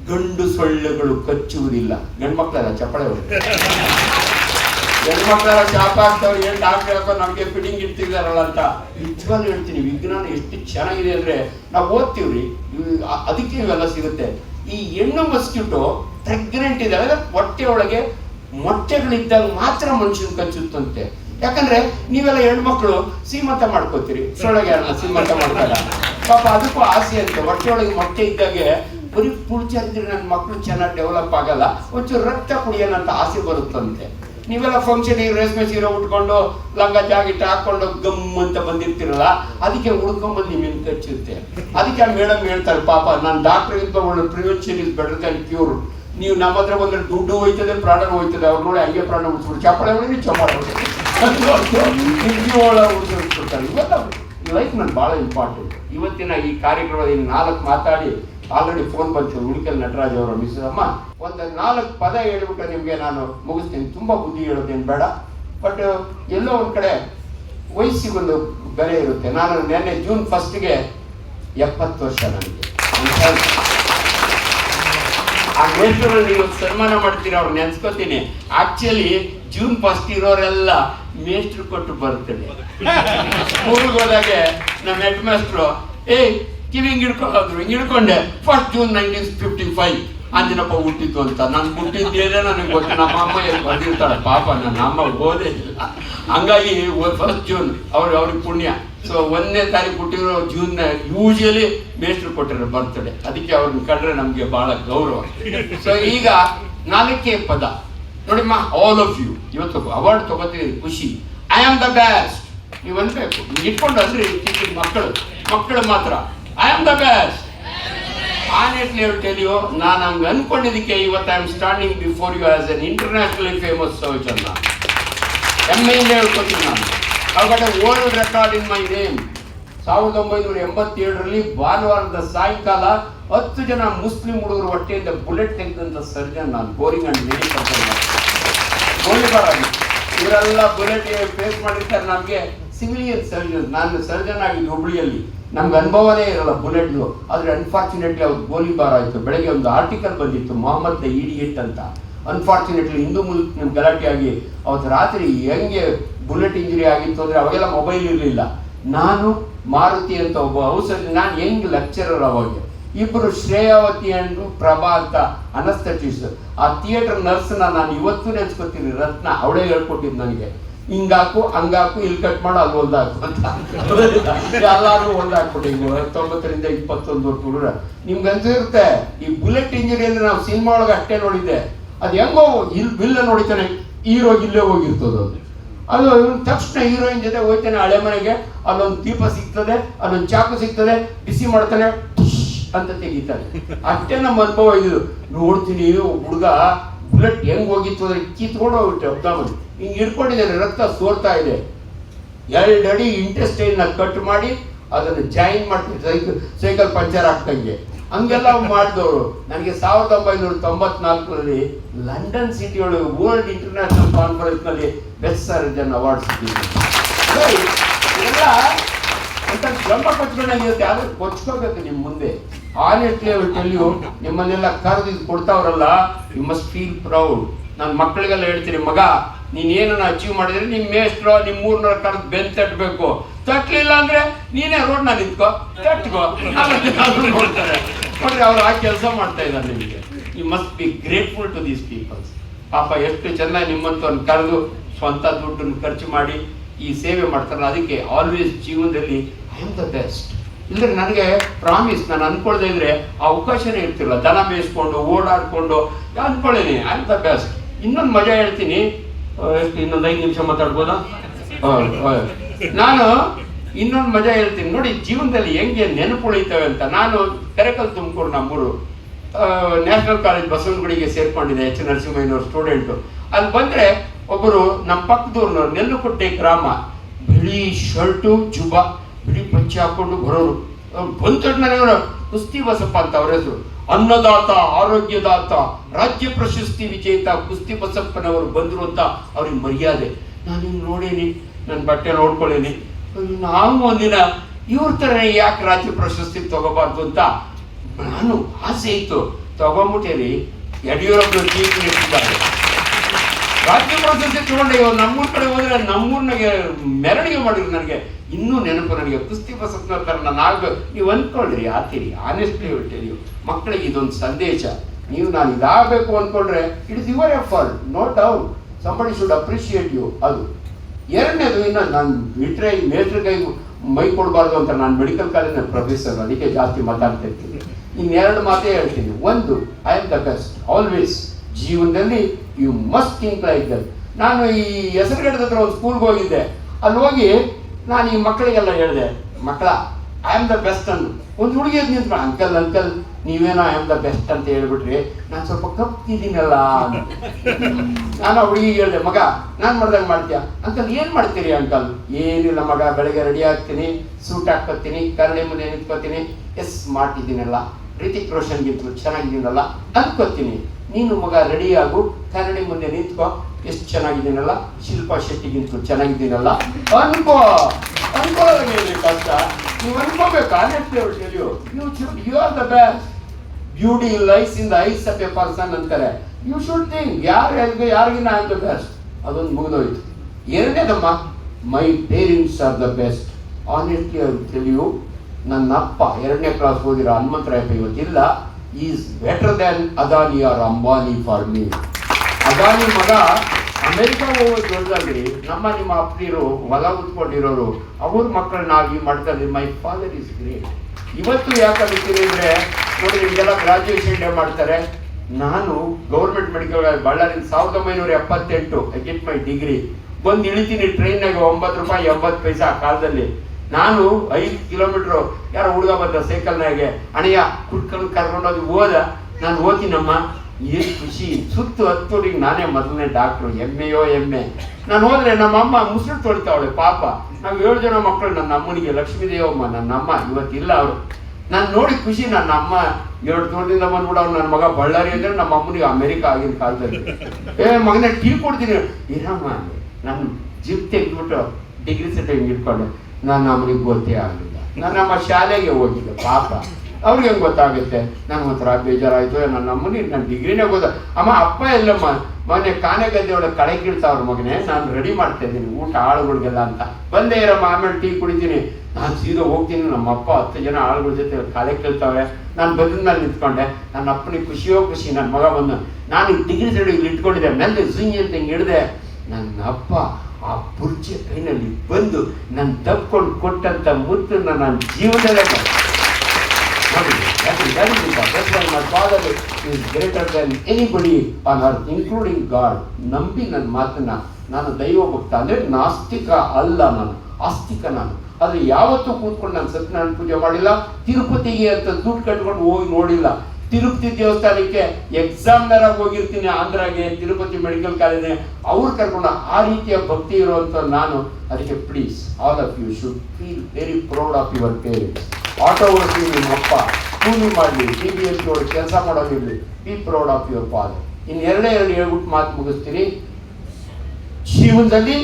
ಗಂಡು ಸೊಳ್ಳೆಗಳು ಕಚ್ಚುವುದಿಲ್ಲ. ಗಂಡು ಮಕ್ಕಳಲ್ಲ ಚಪ್ಪಳೆ ಮಕ್ಕಳ ಶಾಪ ಆಗ್ತಾವ್ರು ಏನ್ ಡಾಕ್ಟರ್ ಹೇಳ್ಕೊಂಡು ನಮಗೆ ಫಿಟ್ಟಿಂಗ್ ಇಡ್ತಿದಾರಲ್ಲ ಅಂತ. ನಿಜವಾಗ್ಲೂ ಹೇಳ್ತೀನಿ, ವಿಜ್ಞಾನ ಎಷ್ಟು ಚೆನ್ನಾಗಿದೆ ಅಂದ್ರೆ ನಾವು ಓದ್ತೀವ್ರಿ ಅದಕ್ಕೆ ಇವೆಲ್ಲ ಸಿಗುತ್ತೆ. ಈ ಹೆಣ್ಣು ಮಸ್ಕಿಟೋ ಪ್ರೆಗ್ನೆಂಟ್ ಇದೆ ಅಂದ್ರೆ ಹೊಟ್ಟೆ ಒಳಗೆ ಮೊಟ್ಟೆಗಳಿದ್ದಾಗ ಮಾತ್ರ ಮನುಷ್ಯನ ಕಚ್ಚುತ್ತಂತೆ. ಯಾಕಂದ್ರೆ ನೀವೆಲ್ಲ ಹೆಣ್ಮಕ್ಳು ಸೀಮಂತ ಮಾಡ್ಕೋತೀರಿ. ಯಾರನ್ನ ಸೀಮಂತ ಮಾಡ್ತಾರ? ಪಾಪ ಅದಕ್ಕೂ ಆಸೆ ಅಂತೆ. ಹೊಟ್ಟೆ ಒಳಗೆ ಮೊಟ್ಟೆ ಇದ್ದಾಗೆ ಬರೀ ಪುಳ್ಚಿ ಅಂದ್ರೆ ನನ್ನ ಮಕ್ಕಳು ಚೆನ್ನಾಗಿ ಡೆವಲಪ್ ಆಗಲ್ಲ. ಒಂಚೂರು ರಕ್ತ ಕುಡಿಯೋಣ ಅಂತ ಆಸೆ ಬರುತ್ತಂತೆ. ನೀವೆಲ್ಲ ಫಂಕ್ಷನ್ ರೇಷ್ಮೆ ಸೀರೆ ಉಟ್ಕೊಂಡು ಲಂಗ ಜಾಗಿಟ್ಟು ಹಾಕೊಂಡು ಗಮ್ ಅಂತ ಬಂದಿರ್ತಿರಲ್ಲ, ಅದಕ್ಕೆ ಉಳ್ಕೊಂಬಂದು ನಿಮ್ಮನ್ನು ಕಚ್ಚುತ್ತೆ ಅದಕ್ಕೆ ಆ ಮೇಡಮ್ ಹೇಳ್ತಾರೆ, ಪಾಪ ನಾನು ಡಾಕ್ಟರ್ ಒಳ್ಳೆ prevention is better than cure ನೀವು ನಮ್ಮ ಹತ್ರ ಬಂದ್ರೆ ದುಡ್ಡು ಹೋಯ್ತದೆ, ಪ್ರಾಣ ಹೋಯ್ತದೆ, ಅವ್ರು ನೋಡಿ ಹಂಗೆ ಪ್ರಾಣ ಉಳಿಸ್ಬಿಡು ಚಪ್ಪಳೆ ಹೊಡಿ ಚಪ್ಪಾಳೆ ಉಳಿಸ್ಬಿಡ್ತಾರೆ ಲೈಫ್ ನನ್ಗೆ ಭಾಳ ಇಂಪಾರ್ಟೆಂಟ್ ಇವತ್ತಿನ ಈ ಕಾರ್ಯಕ್ರಮದಲ್ಲಿ ನಾಲ್ಕು ಮಾತಾಡಿ ಆಲ್ರೆಡಿ ಫೋನ್ ಬಂತು ಉಳಿಕಲ್ ನಟರಾಜ್ ಅವರ ಮಿಸ್ ಅಮ್ಮ. ಒಂದು ನಾಲ್ಕು ಪದ ಹೇಳ್ಬಿಟ್ಟು ನಿಮಗೆ ನಾನು ಮುಗಿಸ್ತೀನಿ. ತುಂಬಾ ಬುದ್ಧಿ ಹೇಳೋದೇನು ಬೇಡ. ಬಟ್ ಎಲ್ಲೋ ಒಂದು ಕಡೆ ವಯಸ್ಸಿಗೊಂದು ಬೆಲೆ ಇರುತ್ತೆ. ನಾನು ನಿನ್ನೆ ಜೂನ್ ಫಸ್ಟ್ಗೆ ಎಪ್ಪತ್ತು ವರ್ಷ ನನಗೆ. ಆ ನೇತೃತ್ವದಲ್ಲಿ ನೀವು ಸನ್ಮಾನ ಮಾಡ್ತೀರಾ ಅವ್ರು ನೆನ್ಸ್ಕೋತೀನಿ. ಆಕ್ಚುಲಿ ಜೂನ್ ಫಸ್ಟ್ ಇರೋರೆಲ್ಲ ಮೇಸ್ಟ್ರು ಕೊಟ್ಟು ಬರ್ತೇನೆ ಸ್ಕೂಲ್ಗೆ ಹೋದಾಗೆ ನಮ್ಮ ಹೆಡ್ ಮಾಸ್ಟ್ರು, ಏಯ್ ಹಿಂಗ್ ಹಿಡ್ಕೊಂಡು ಹಿಂಗ್ ಹಿಡ್ಕೊಂಡೆ. First June nineteen fifty five Anjanappa ಹುಟ್ಟಿದ್ದು ಅಂತ. ನಾನು ಹುಟ್ಟಿದ್ದೇನೆ ನನಗೆ ಗೊತ್ತು, ನಮ್ಮ ಅಮ್ಮ ಏನು ಬಂದಿರ್ತಾಳೆ? ಪಾಪ, ನನ್ನ ಅಮ್ಮ ಓದೇ ಇಲ್ಲ ಹಂಗಾಗಿ ಫಸ್ಟ್ ಜೂನ್ ಅವ್ರು, ಅವ್ರಿಗೆ ಪುಣ್ಯ. ಸೊ ಒಂದನೇ ತಾರೀಕು ಹುಟ್ಟಿರೋ ಜೂನ್ ಯೂಶಲಿ ಮೇಸ್ಟ್ರು ಕೊಟ್ಟಿರೋ ಬರ್ತಡೆ ಅದಕ್ಕೆ ಅವ್ರನ್ನ ಕಂಡ್ರೆ ನಮಗೆ ಬಹಳ ಗೌರವ. ಸೊ ಈಗ ನಾಲ್ಕೇ ಪದ. ನೋಡಿಮ್ಮ ಆಲ್ ಆಫ್ ಯು ಇವತ್ತು ಅವಾರ್ಡ್ ತಗೋತೀವಿ ಖುಷಿ. ಐ ಆಮ್ ದ ಬೆಸ್ಟ್ ನೀವು ಅನ್ಬೇಕು. ಇಟ್ಕೊಂಡು ಚಿಕ್ಕ ಮಕ್ಕಳು. ಮಕ್ಕಳು ಮಾತ್ರ. I am the best honestly ಹೇಳ್ತೇನೆಯೋ ನಾನು ಹಂಗೆ ಅನ್ಕೊಂಡಿದ್ದಕ್ಕೆ ಇವತ್ತು I am standing before you as an internationally famous surgeon ಹೆಮ್ಮೆಯಿಂದ ಹೇಳ್ಕೊತೀನಿ ನಾನು. ಅವಾಗ world record in my name ಸಾವಿರದ ಒಂಬೈನೂರ ಎಂಬತ್ತೇಳರಲ್ಲಿ ಭಾನುವಾರದ ಸಾಯಂಕಾಲ ಹತ್ತು ಜನ ಮುಸ್ಲಿಂ ಹುಡುಗರು ಹೊಟ್ಟೆಯಿಂದ ಬುಲೆಟ್ ತೆಗೆದಂಥ ಸರ್ಜನ್ ನಾನು. ಬೋರಿಂಗ್ ಅಂಡ್ ಮೆಡಿಕಲ್ ಗೋಲಿಬಾರ್ ಆಗಿ ಇವರೆಲ್ಲ ಬುಲೆಟ್ ಫೇಸ್ ಮಾಡಿರ್ತಾರೆ ನಮಗೆ. ಸಿವಿಲಿಯನ್ ಸರ್ಜನ್ ನಾನು ಸರ್ಜನ್ ಆಗಿದ್ದು ಹುಬ್ಳಿಯಲ್ಲಿ. ನಮ್ಗೆ ಅನುಭವನೇ ಇರಲ್ಲ ಬುಲೆಟ್ನು ಆದರೆ ಅನ್ಫಾರ್ಚುನೇಟ್ಲಿ ಅವ್ರು ಗೋಲಿಬಾರ್ ಆಯಿತು. ಬೆಳಗ್ಗೆ ಒಂದು ಆರ್ಟಿಕಲ್ ಬಂದಿತ್ತು, ಮೊಹಮ್ಮದ್ ದ ಇಡಿಯಟ್ ಅಂತ. ಅನ್ಫಾರ್ಚುನೇಟ್ಲಿ ಹಿಂದೂ ಮುಲ್ಕ್ ನಿಮ್ ಗಲಾಟೆ ಆಗಿ, ಅವತ್ತು ರಾತ್ರಿ ಹೆಂಗೆ ಬುಲೆಟ್ ಇಂಜುರಿ ಆಗಿತ್ತು ಅಂದ್ರೆ ಅವಾಗೆಲ್ಲ ಮೊಬೈಲ್ ಇರಲಿಲ್ಲ. ನಾನು ಮಾರುತಿ ಅಂತ ಒಬ್ಬ ಔಷಧಿ ನಾನು ಹೆಂಗ್ ಲೆಕ್ಚರರ್ ಅವಾಗ? ಇಬ್ಬರು ಶ್ರೇಯಾವತಿ ಅಂಡ್ ಪ್ರಭಾ ಅಂತ ಅನಸ್ತಟಿಸ್ಟ್ ಆ ಥಿಯೇಟರ್ ನರ್ಸ್ನ ನಾನು ಇವತ್ತು ನೆನ್ಸ್ಕೊತೀನಿ, ರತ್ನ, ಅವಳೇ ಹೇಳ್ಕೊಟ್ಟಿದ್ದು ನನಗೆ. ಹಿಂಗಾಕು, ಹಂಗಾಕು ಇಲ್ಲಿ ಕಟ್ ಮಾಡು ಅಲ್ಲಿ ಒಂದಾಕು ಅಂತ. ಎಲ್ಲಾರು ಹೊಲ್ದಾಕ್ಬಿಟ್ಟು ಹಿಂಗ ಹತ್ತೊಂಬತ್ತರಿಂದ ಇಪ್ಪತ್ತೊಂದು ಹುಡುಗರ. ನಿಮ್ಗೆ ಅನ್ಸಿರುತ್ತೆ ಈ ಬುಲೆಟ್ ಇಂಜಿನಿಯರ್ ಅಂದ್ರೆ ನಾವು ಸಿನಿಮಾ ಒಳಗೆ ಅಷ್ಟೇ ನೋಡಿದ್ದೆ. ಅದು ಹೆಂಗೋ ಇಲ್ಲಿ ಬಿಲ್ಲ ನೋಡಿತಾನೆ, ಹೀರೋ ಇಲ್ಲೇ ಹೋಗಿರ್ತದ ಅದು. ತಕ್ಷಣ ಹೀರೋಯಿನ್ ಜೊತೆ ಹೋಗ್ತಾನೆ ಹಳೆ ಮನೆಗೆ. ಅಲ್ಲೊಂದು ದೀಪ ಸಿಗ್ತದೆ, ಅಲ್ಲೊಂದು ಚಾಕು ಸಿಗ್ತದೆ, ಬಿಸಿ ಮಾಡ್ತಾನೆ ಅಂತ ತೆಗಿತಾನೆ. ಅಷ್ಟೇ ನಮ್ಮ ಅನುಭವ ಇದು. ನೋಡ್ತೀನಿ ಹುಡುಗ ಬುಲೆಟ್ ಹೆಂಗ್ ಹೋಗಿತ್ತು ಅಂದ್ರೆ ಕಿತ್ಕೊಂಡು ಹೋಗ್ಬಿಟ್ಟೆ ಅಬ್ದಾಮನ್ ಹಿಂಗ್ ಹಿಡ್ಕೊಂಡಿದ್ದಾನೆ ರಕ್ತ ಸೋರ್ತಾ ಇದೆ. ಎರಡು ಅಡಿ ಇಂಟೆಸ್ಟೈನ್ನ ಕಟ್ ಮಾಡಿ ಅದನ್ನು ಜಾಯಿನ್ ಮಾಡ್ತೀನಿ ಸೈಕಲ್ ಸೈಕಲ್ ಪಂಚರ್ ಆಗ್ತಂಗೆ. ಹಂಗೆಲ್ಲ ಮಾಡಿದವರು, ನನಗೆ ಸಾವಿರದ ಒಂಬೈನೂರ ತೊಂಬತ್ನಾಲ್ಕರಲ್ಲಿ ಲಂಡನ್ ಸಿಟಿ ಒಳಗೆ ವರ್ಲ್ಡ್ ಇಂಟರ್ನ್ಯಾಷನಲ್ ಕಾನ್ಫರೆನ್ಸ್ನಲ್ಲಿ ಬೆಸ್ಟ್ ಸರ್ಜನ್ ಅವಾರ್ಡ್ ಸಿಕ್ಕಿದೆ. ಎಲ್ಲ ಅಂತ ಬ್ರಹ್ಮ ಕಚ್ಕೊಂಡಂಗಿರುತ್ತೆ ಆದ್ರೆ ಕೊಚ್ಕೋಬೇಕು ನಿಮ್ ಮುಂದೆ. ಆನೆಸ್ಟ್ಲಿ ಅವ್ರು ಟೆಲ್ಯು ನಿಮ್ಮನ್ನೆಲ್ಲ ಕರೆದು ಕೊಡ್ತಾವ್ರಲ್ಲ ಯು ಮಸ್ಟ್ ಫೀಲ್ ಪ್ರೌಡ್ ನಾನು ಮಕ್ಕಳಿಗೆಲ್ಲ ಹೇಳ್ತೀನಿ, ಮಗ ನೀನ್ ಏನನ್ನ ಅಚೀವ್ ಮಾಡಿದ್ರೆ ನಿಮ್ಮ ಮೇಷ್ಟ್ರು ನಿಮ್ಮ ಮೂರ್ನೂರ ಕರೆದು ಬೆನ್ ತಟ್ಟಬೇಕು ತಟ್ಟಲಿಲ್ಲ ಅಂದ್ರೆ ನೀನೇ ರೋಡ್ನ ಇದ್ಕೋ ತಟ್ಕೋ. ನೋಡ್ತಾರೆ. ಅವ್ರು ಆ ಕೆಲಸ ಮಾಡ್ತಾ ಇದ್ದಾರೆ ನಿಮಗೆ. You must be grateful to these peoples ಪಾಪ ಎಷ್ಟು ಚೆನ್ನಾಗಿ ನಿಮ್ಮಂತವ್ರನ್ನ ಕರೆದು ಸ್ವಂತ ದುಡ್ಡನ್ನು ಖರ್ಚು ಮಾಡಿ ಈ ಸೇವೆ ಮಾಡ್ತಾರಲ್ಲ, ಅದಕ್ಕೆ ಆಲ್ವೇಸ್ ಜೀವನದಲ್ಲಿ ಐ ಆಮ್ ದ ಬೆಸ್ಟ್ ಇಲ್ಲದ್ರೆ ನನಗೆ ಪ್ರಾಮಿಸ್ ನಾನು ಅನ್ಕೊಳ್ದೇ ಇದ್ರೆ ಆ ಅವಕಾಶನೇ ಇರ್ತಿಲ್ಲ. ದನ ಮೇಯಿಸ್ಕೊಂಡು, ಓಡಾಡ್ಕೊಂಡು ಅನ್ಕೊಳ್ಳೇನಿ ಐ ಆಮ್ ದ ಬೆಸ್ಟ್ ಇನ್ನೊಂದು ಮಜಾ ಹೇಳ್ತೀನಿ. ಎಷ್ಟು ಇನ್ನೊಂದು ಐದು ನಿಮಿಷ ಮಾತಾಡ್ಬೋದಾ. ನಾನು ಇನ್ನೊಂದು ಮಜಾ ಹೇಳ್ತೀನಿ. ನೋಡಿ ಜೀವನದಲ್ಲಿ ಹೆಂಗೆ ನೆನಪು ಉಳಿತವೆ ಅಂತ. ನಾನು ಕರೆಕಲ್ ತುಮಕೂರು ನಮ್ಮೂರು. ನ್ಯಾಷನಲ್ ಕಾಲೇಜ್ ಬಸವನಗುಡಿಗೆ ಸೇರ್ಕೊಂಡಿದ್ದೆ ಎಚ್. ನರಸಿಂಹಯ್ಯನವ್ರ ಸ್ಟೂಡೆಂಟು ಅಲ್ಲಿ ಬಂದ್ರೆ ಒಬ್ಬರು ನಮ್ಮ ಪಕ್ಕದವ್ರನ್ನ ನೆಲ್ಲುಕುಟ್ಟೆ ಗ್ರಾಮ. ಬಿಳಿ ಶರ್ಟು ಜುಬಾ ಬಿಳಿ ಪಂಚೆ ಹಾಕೊಂಡು ಬರೋರು. ತಕ್ಷಣ ಕುಸ್ತಿ ಬಸಪ್ಪ ಅಂತ ಅವ್ರ ಹೆಸರು. ಅನ್ನದಾತ, ಆರೋಗ್ಯದಾತ, ರಾಜ್ಯ ಪ್ರಶಸ್ತಿ ವಿಜೇತ ಕುಸ್ತಿ ಬಸಪ್ಪನವರು ಬಂದರು ಅಂತ ಅವ್ರಿಗೆ ಮರ್ಯಾದೆ. ನಾನು ಹಿಂಗೆ ನೋಡೀನಿ ನನ್ನ ಬಟ್ಟೆ ನೋಡ್ಕೊಳ್ಳೇನಿ. ನಾವು ಒಂದಿನ ಇವ್ರ ತರ ಯಾಕೆ ರಾಜ್ಯ ಪ್ರಶಸ್ತಿ ತಗೋಬಾರ್ದು ಅಂತ ನಾನು ಆಸೆ ಇತ್ತು. ತಗೊಂಬಿಟ್ಟೇನಿ. ಯಡಿಯೂರಪ್ಪ ಮಿನಿಸ್ಟರ್ ರಾಜ್ಯ ಪ್ರಶಸ್ತಿ ತಗೊಂಡೆ, ಇವಾಗ ನಮ್ಮೂರ್ ಕಡೆ ಹೋದ್ರೆ ನಮ್ಮೂರ್ನಾಗೆ ಮೆರವಣಿಗೆ ಮಾಡಿದ್ರು ನನಗೆ. ಇನ್ನೂ ನೆನಪು ನನಗೆ, ಕುಸ್ತಿ ತರ ನಾನು ಆಗ್ಬೇಕು ನೀವು ಅನ್ಕೊಳ್ರಿ, ಆತೀರಿ ಆನೆಸ್ಟ್ಲಿ ನೀವು ಮಕ್ಕಳಿಗೆ ಇದೊಂದು ಸಂದೇಶ. ನೀವು ನಾನು ಇದಾಗಬೇಕು ಅನ್ಕೊಂಡ್ರೆ it is your effort no doubt somebody should appreciate you ಅದು. ಎರಡನೇದು, ಇನ್ನು ನಾನು ಬಿಟ್ರೆ ಈ ಕೈಗೂ ಮೈ ಕೊಡಬಾರ್ದು ಅಂತ ನಾನು ಮೆಡಿಕಲ್ ಕಾಲೇಜಿನ ಪ್ರೊಫೆಸರ್ ಅದಕ್ಕೆ ಜಾಸ್ತಿ ಮಾತಾಡ್ತಾ ಇರ್ತೀನಿ. ಇನ್ನೆರಡು ಮಾತೇ ಹೇಳ್ತೀನಿ. ಒಂದು I am the best always ಜೀವನದಲ್ಲಿ you must think like that ನಾನು ಈ ಹೆಸರುಗಡದ ಹತ್ರ ಒಂದು ಸ್ಕೂಲ್ಗೆ ಹೋಗಿದ್ದೆ. ಅಲ್ಲಿ ಹೋಗಿ ನಾನು ಈ ಮಕ್ಕಳಿಗೆಲ್ಲ ಹೇಳಿದೆ, ಮಕ್ಕಳ ಐ ಆಮ್ ದ ಬೆಸ್ಟ್ ಅನ್ನು. ಒಂದು ಹುಡುಗಿ ನಿಂತ ಅಂಕಲ್ ಅಂಕಲ್ ನೀವೇನೋ ಐ ಆಮ್ ದ ಬೆಸ್ಟ್ ಅಂತ ಹೇಳ್ಬಿಟ್ರಿ. ನಾನು ಸ್ವಲ್ಪ ಕಪ್ತಿದ್ದೀನಲ್ಲ. ನಾನು ಆ ಹುಡುಗಿಗೆ ಹೇಳಿದೆ, ಮಗ, ನಾನು ಮಾಡ್ದಂಗೆ ಮಾಡ್ತೀಯ? ಅಂಕಲ್ ಏನು ಮಾಡ್ತೀರಿ ಅಂಕಲ್ ಏನಿಲ್ಲ ಮಗ, ಬೆಳಗ್ಗೆ ರೆಡಿ ಆಗ್ತೀನಿ ಸೂಟ್ ಹಾಕ್ಕೊತೀನಿ, ಕರಡಿ ಮುಂದೆ ನಿಂತ್ಕೋತೀನಿ. ಎಸ್ ಮಾಡ್ತಿದ್ದೀನಲ್ಲ ರೀತಿ ಕ್ರೋಶನ್ಗಿಂತ ಚೆನ್ನಾಗಿದ್ದೀನಲ್ಲ. ಅನ್ಕೋತೀನಿ. ನೀನು ಮಗ ರೆಡಿ ಆಗು ಕನ್ನಡಿ ಮುಂದೆ ನಿಂತ್ಕೋ. ಎಷ್ಟು ಚೆನ್ನಾಗಿದ್ದೀನಲ್ಲ? ಶಿಲ್ಪಾ ಶೆಟ್ಟಿಗಿಂತ ಚೆನ್ನಾಗಿದ್ದೀನಲ್ಲ? ಅನ್ಕೋ! ಅನ್ಕೊಳ್ಳೋದಾಗೇನ್ರಿ ಕಷ್ಟ. ನೀವು ಅನ್ಕೋಬೇಕು? Honestly you you are the best beauty life in the eyes of a person ಅಂತಾರೆ. ಯು ಶುಡ್ ಥಿಂಕ್ ಯಾರು ಯಾರಿಗೆ ಯಾರಿಗಿನ ಆಮ್ ದ ಬೆಸ್ಟ್ ಅದೊಂದು ಮುಗಿದೋಯ್ತು. ಎರಡನೇದಮ್ಮ my parents are the best honestly ಅವ್ರು ತಿಳಿಯು. ನನ್ನ ಅಪ್ಪ ಎರಡನೇ ಕ್ಲಾಸ್ ಓದಿರೋ ಹನುಮಂತರಾಯಪ್ಪ ಇವತ್ತಿಲ್ಲ. Is better than Adani or Ambani for me Adani ಮಗ ಅಮೆರಿಕ ಹೋಗೋದು ದೊಡ್ಡದಾಗ್ರಿ ನಮ್ಮ ನಿಮ್ಮ ಅಪ್ಪಿರು, ಹೊಲ ಉತ್ಕೊಂಡಿರೋರು, ಅವ್ರ ಮಕ್ಕಳನ್ನಾಗಿ ಮಾಡ್ತಾರೆ ಮೈ ಫಾದರ್ ಈಸ್ ಗ್ರೇಟ್ ಇವತ್ತು ಯಾಕೆ ಅಂದರೆ ನೋಡಿ ನಿಮಗೆಲ್ಲ ಗ್ರಾಜ್ಯುಯೇಷನ್ ಡೇ ಮಾಡ್ತಾರೆ. ನಾನು ಗೌರ್ಮೆಂಟ್ ಮೆಡಿಕಲ್ ಬಳ್ಳಾರಿ ಸಾವಿರದ ಒಂಬೈನೂರ ಎಪ್ಪತ್ತೆಂಟು ಐ ಗೆಟ್ ಮೈ ಡಿಗ್ರಿ ಬಂದು ಇಳಿತೀನಿ ಟ್ರೈನ್ನಾಗ ಒಂಬತ್ತು ರೂಪಾಯಿ, ಎಂಬತ್ತು ಪೈಸೆ ಆ ಕಾಲದಲ್ಲಿ. ನಾನು ಐದು ಕಿಲೋಮೀಟ್ರು ಯಾರೋ ಹುಡುಗ ಬಂದ ಸೈಕಲ್ನಾಗೆ ಅಣಯ್ಯ ಕುಟ್ಕೊಂಡು ಕರ್ಕೊಂಡೋಗಿ ಹೋದ. ನಾನು ಓದ್ತೀನಮ್ಮ ಏನು ಖುಷಿ. ಸುತ್ತು ಹತ್ತೋರಿಗೆ ನಾನೇ ಮೊದಲನೇ ಡಾಕ್ಟ್ರು. ಎಮ್ಮೆಯೋ ಎಮ್ಮೆ. ನಾನು ಹೋದ್ರೆ ನಮ್ಮ ಅಮ್ಮ ಮುಸುರು ತೊಳಿತಾವಳೆ, ಪಾಪ. ನಾವು ಏಳು ಜನ ಮಕ್ಕಳು ನನ್ನ ಅಮ್ಮನಿಗೆ ಲಕ್ಷ್ಮೀ ದೇವಮ್ಮ ನನ್ನ ಅಮ್ಮ. ಇವತ್ತಿಲ್ಲ ಅವರು. ನಾನು ನೋಡಿ ಖುಷಿ ನನ್ನ ಅಮ್ಮ ಎರಡು ತೋಟದಿಂದ ಬಂದ್ಬಿಟ್ಟು ನನ್ನ ಮಗ ಬಳ್ಳಾರಿ ಅಂದ್ರೆ ನಮ್ಮ ಅಮ್ಮನಿಗೆ ಅಮೆರಿಕ ಆಗಿನ ಕಾಲದಲ್ಲಿ. ಏ, ಮಗನೇ, ಟೀ ಕೊಡ್ತೀನಿ. ಏನಮ್ಮ? ನಾನು ಜಿಪ್ ತೆಗೆದ್ಬಿಟ್ಟು ಡಿಗ್ರಿ ಸರ್ಟಿಫಿಕೇಟ್ ಇಟ್ಕೊಂಡೆ. ನನ್ನ ಅವನಿಗೆ ಗೊತ್ತೇ ಆಗಲಿಲ್ಲ ನನ್ನ ಅಮ್ಮ ಶಾಲೆಗೆ ಹೋಗಿದ್ದೆ ಪಾಪ. ಅವ್ರಿಗೆ ಹೆಂಗೆ ಗೊತ್ತಾಗುತ್ತೆ? ನನಗೆ ಒಂಥರ ಬೇಜಾರಾಯ್ತು. ನನ್ನ ಅಮ್ಮನಿಗೆ ನನ್ನ ಡಿಗ್ರಿನೇ ಗೊತ್ತ ಅಮ್ಮ, ಅಪ್ಪ ಎಲ್ಲಮ್ಮ, ಮೊನ್ನೆ ಕಾನೆ ಗದ್ದೆ ಒಳಗೆ ಕಳೆ ಕೀಳ್ತಾವ್ರ ಮಗನೇ, ನಾನು ರೆಡಿ ಮಾಡ್ತಾ ಇದ್ದೀನಿ, ಊಟ ಆಳುಗಳಿಗೆಲ್ಲ ಅಂತ. ಬಂದೇ ಇರಮ್ಮ, ಆಮೇಲೆ ಟೀ ಕುಡಿತೀನಿ. ನಾನು ಸೀದಾ ಹೋಗ್ತೀನಿ ನಮ್ಮ ಅಪ್ಪ ಹತ್ತು ಜನ ಆಳುಗಳ ಜೊತೆ ಕಳೆ ಕೇಳ್ತಾವೆ ನಾನು ಬಂದಿದ ಮೇಲೆ ನಿಂತ್ಕೊಂಡೆ. ನನ್ನ ಅಪ್ಪನಿಗೆ ಖುಷಿಯೋ ಖುಷಿ ನನ್ನ ಮಗ ಬಂದು ನಾನು ಡಿಗ್ರಿ ಸೈಡ್ ಇಲ್ಲಿ ಇಟ್ಕೊಂಡಿದ್ದೆ ಮೆಲ್ಲಿ ಸುಂಗಿ ಅಂತ ಹಿಂಗೆ ಹಿಡ್ದೆ. ನನ್ನ ಅಪ್ಪ ಆ ಬುರ್ಜಿ ಕೈನಲ್ಲಿ ಬಂದು ನನ್ನ ತಪ್ಕೊಂಡು ಕೊಟ್ಟಂತ ಮುತ್ತನ್ನ ನಾನು ಜೀವನದಲ್ಲೇ including God anybody on earth, including God. ನಂಬಿ ನನ್ನ ಮಾತನ್ನ ನಾನು ದೈವ ಭಕ್ತ ಅಂದ್ರೆ ನಾಸ್ತಿಕ ಅಲ್ಲ ನಾನು ಆಸ್ತಿಕ ನಾನು ಆದ್ರೆ ಯಾವತ್ತೂ ಕೂತ್ಕೊಂಡು ನಾನು ಸತ್ಯನಾರಾಯಣ ಪೂಜೆ ಮಾಡಿಲ್ಲ ತಿರುಪತಿಗೆ ಅಂತ ದುಡ್ಡು ಕಟ್ಕೊಂಡು ಹೋಗಿ ನೋಡಿಲ್ಲ ತಿರುಪತಿ ದೇವಸ್ಥಾನಕ್ಕೆ ಎಕ್ಸಾಮ್ನರ್ ಹೋಗಿರ್ತೀನಿ, ಆಂಧ್ರಾಗೆ ತಿರುಪತಿ ಮೆಡಿಕಲ್ ಕಾಲೇಜ್ ಅವ್ರು ಕರ್ಕೊಂಡು ಆ ರೀತಿಯ ಭಕ್ತಿ ಇರುವಂತ ನಾನು ಅದಕ್ಕೆ please all of you should feel very proud of your parents auto ಓಡಿಸಿ ನಿಮ್ಮ ಅಪ್ಪ ಕೂಲಿ ಮಾಡಲಿ ಟಿ ಬಿ ಎಸ್ ಒಳಗೆ ಕೆಲಸ ಮಾಡೋದಿರಲಿ be proud of your father ಇನ್ನು ಎರಡೇ ಎರಡು ಹೇಳ್ಬಿಟ್ಟು ಮಾತು ಮುಗಿಸ್ತೀನಿ. ಜೀವನದಲ್ಲಿ